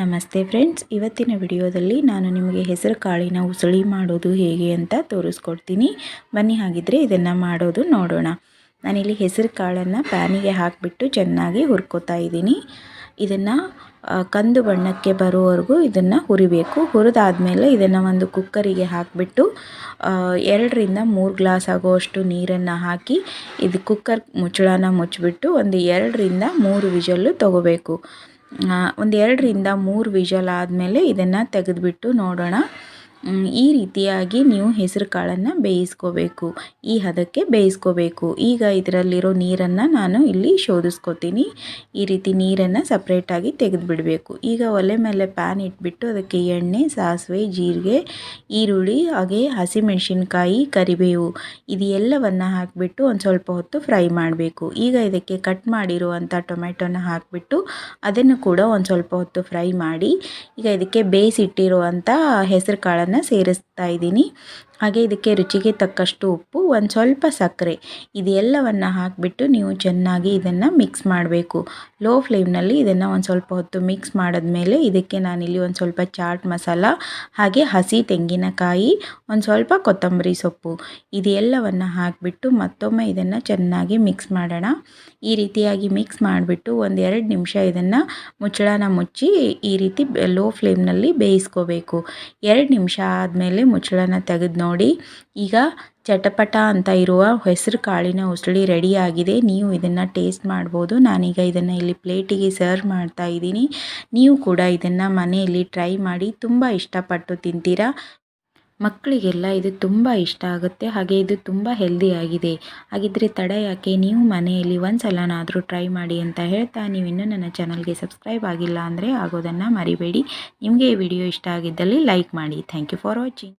ನಮಸ್ತೆ ಫ್ರೆಂಡ್ಸ್, ಇವತ್ತಿನ ವಿಡಿಯೋದಲ್ಲಿ ನಾನು ನಿಮಗೆ ಹೆಸರು ಕಾಳಿನ ಉಸುಳಿ ಮಾಡೋದು ಹೇಗೆ ಅಂತ ತೋರಿಸ್ಕೊಡ್ತೀನಿ. ಬನ್ನಿ, ಹಾಗಿದ್ರೆ ಇದನ್ನು ಮಾಡೋದು ನೋಡೋಣ. ನಾನಿಲ್ಲಿ ಹೆಸರು ಕಾಳನ್ನು ಪ್ಯಾನಿಗೆ ಹಾಕಿಬಿಟ್ಟು ಚೆನ್ನಾಗಿ ಹುರ್ಕೋತಾ ಇದ್ದೀನಿ. ಇದನ್ನು ಕಂದು ಬಣ್ಣಕ್ಕೆ ಬರುವವರೆಗೂ ಇದನ್ನು ಹುರಿಬೇಕು. ಹುರಿದಾದ್ಮೇಲೆ ಇದನ್ನು ಒಂದು ಕುಕ್ಕರಿಗೆ ಹಾಕಿಬಿಟ್ಟು ಎರಡರಿಂದ ಮೂರು ಗ್ಲಾಸ್ ಆಗುವಷ್ಟು ನೀರನ್ನು ಹಾಕಿ, ಇದು ಕುಕ್ಕರ್ ಮುಚ್ಚಳನ ಮುಚ್ಚಿಬಿಟ್ಟು ಒಂದು ಎರಡರಿಂದ ಮೂರು ವಿಜಲ್ಲು ತೊಗೋಬೇಕು. ಒಂದು ಎರಡರಿಂದ ಮೂರು ವಿಷಲ್ ಆದಮೇಲೆ ಇದನ್ನು ತೆಗೆದುಬಿಟ್ಟು ನೋಡೋಣ. ಈ ರೀತಿಯಾಗಿ ನೀವು ಹೆಸರು ಕಾಳನ್ನು ಬೇಯಿಸ್ಕೋಬೇಕು. ಈ ಹದಕ್ಕೆ ಬೇಯಿಸ್ಕೋಬೇಕು. ಈಗ ಇದರಲ್ಲಿರೋ ನೀರನ್ನು ನಾನು ಇಲ್ಲಿ ಶೋಧಿಸ್ಕೋತೀನಿ. ಈ ರೀತಿ ನೀರನ್ನು ಸಪ್ರೇಟಾಗಿ ತೆಗೆದುಬಿಡಬೇಕು. ಈಗ ಒಲೆ ಮೇಲೆ ಪ್ಯಾನ್ ಇಟ್ಬಿಟ್ಟು ಅದಕ್ಕೆ ಎಣ್ಣೆ, ಸಾಸಿವೆ, ಜೀರಿಗೆ, ಈರುಳ್ಳಿ, ಹಾಗೆ ಹಸಿಮೆಣಸಿನ್ಕಾಯಿ, ಕರಿಬೇವು ಇದು ಎಲ್ಲವನ್ನು ಹಾಕಿಬಿಟ್ಟು ಒಂದು ಸ್ವಲ್ಪ ಹೊತ್ತು ಫ್ರೈ ಮಾಡಬೇಕು. ಈಗ ಇದಕ್ಕೆ ಕಟ್ ಮಾಡಿರುವಂಥ ಟೊಮೆಟೊನ ಹಾಕಿಬಿಟ್ಟು ಅದನ್ನು ಕೂಡ ಒಂದು ಸ್ವಲ್ಪ ಹೊತ್ತು ಫ್ರೈ ಮಾಡಿ, ಈಗ ಇದಕ್ಕೆ ಬೇಯಿಸಿಟ್ಟಿರುವಂಥ ಹೆಸರು ಕಾಳನ್ನು ಸೇರಿಸ್ತಾ ಇದ್ದೀನಿ. ಹಾಗೆ ಇದಕ್ಕೆ ರುಚಿಗೆ ತಕ್ಕಷ್ಟು ಉಪ್ಪು, ಒಂದು ಸ್ವಲ್ಪ ಸಕ್ಕರೆ. ಇದೆಲ್ಲವನ್ನು ಹಾಕಿಬಿಟ್ಟು ನೀವು ಚೆನ್ನಾಗಿ ಇದನ್ನು ಮಿಕ್ಸ್ ಮಾಡಬೇಕು. ಲೋ ಫ್ಲೇಮ್ನಲ್ಲಿ ಇದನ್ನು ಒಂದು ಸ್ವಲ್ಪ ಹೊತ್ತು ಮಿಕ್ಸ್ ಮಾಡಿದ್ಮೇಲೆ ಇದಕ್ಕೆ ನಾನಿಲ್ಲಿ ಒಂದು ಸ್ವಲ್ಪ ಚಾಟ್ ಮಸಾಲ, ಹಾಗೆ ಹಸಿ ತೆಂಗಿನಕಾಯಿ, ಒಂದು ಸ್ವಲ್ಪ ಕೊತ್ತಂಬರಿ ಸೊಪ್ಪು. ಇದೆಲ್ಲವನ್ನು ಹಾಕಿಬಿಟ್ಟು ಮತ್ತೊಮ್ಮೆ ಇದನ್ನು ಚೆನ್ನಾಗಿ ಮಿಕ್ಸ್ ಮಾಡೋಣ. ಈ ರೀತಿಯಾಗಿ ಮಿಕ್ಸ್ ಮಾಡಿಬಿಟ್ಟು ಒಂದು ಎರಡು ನಿಮಿಷ ಇದನ್ನು ಮುಚ್ಚಳನ ಮುಚ್ಚಿ ಈ ರೀತಿ ಲೋ ಫ್ಲೇಮ್ನಲ್ಲಿ ಬೇಯಿಸ್ಕೋಬೇಕು. ಎರಡು ನಿಮಿಷ ಆದಮೇಲೆ ಮುಚ್ಚಳನ ತೆಗೆದು ನೋಡಿ. ಈಗ ಚಟಪಟ ಅಂತ ಇರುವ ಹೆಸರು ಕಾಳಿನ ಉಸುಳಿ ರೆಡಿಯಾಗಿದೆ ನೀವು ಇದನ್ನು ಟೇಸ್ಟ್ ಮಾಡ್ಬೋದು. ನಾನೀಗ ಇದನ್ನು ಇಲ್ಲಿ ಪ್ಲೇಟಿಗೆ ಸರ್ವ್ ಮಾಡ್ತಾ ಇದ್ದೀನಿ. ನೀವು ಕೂಡ ಇದನ್ನು ಮನೆಯಲ್ಲಿ ಟ್ರೈ ಮಾಡಿ ತುಂಬ ಇಷ್ಟಪಟ್ಟು ತಿಂತೀರಾ? ಮಕ್ಕಳಿಗೆಲ್ಲ ಇದು ತುಂಬ ಇಷ್ಟ ಆಗುತ್ತೆ. ಹಾಗೆ ಇದು ತುಂಬ ಹೆಲ್ದಿಯಾಗಿದೆ ಹಾಗಿದ್ದರೆ ತಡ ಯಾಕೆ? ನೀವು ಮನೆಯಲ್ಲಿ ಒಂದು ಸಲನಾದರೂ ಟ್ರೈ ಮಾಡಿ ಅಂತ ಹೇಳ್ತಾ ನೀವು ಇನ್ನೂ ನನ್ನ ಚಾನಲ್ಗೆ ಸಬ್ಸ್ಕ್ರೈಬ್ ಆಗಿಲ್ಲ ಅಂದರೆ ಆಗೋದನ್ನು ಮರಿಬೇಡಿ. ನಿಮಗೆ ಈ ವಿಡಿಯೋ ಇಷ್ಟ ಆಗಿದ್ದಲ್ಲಿ ಲೈಕ್ ಮಾಡಿ. Thank you for watching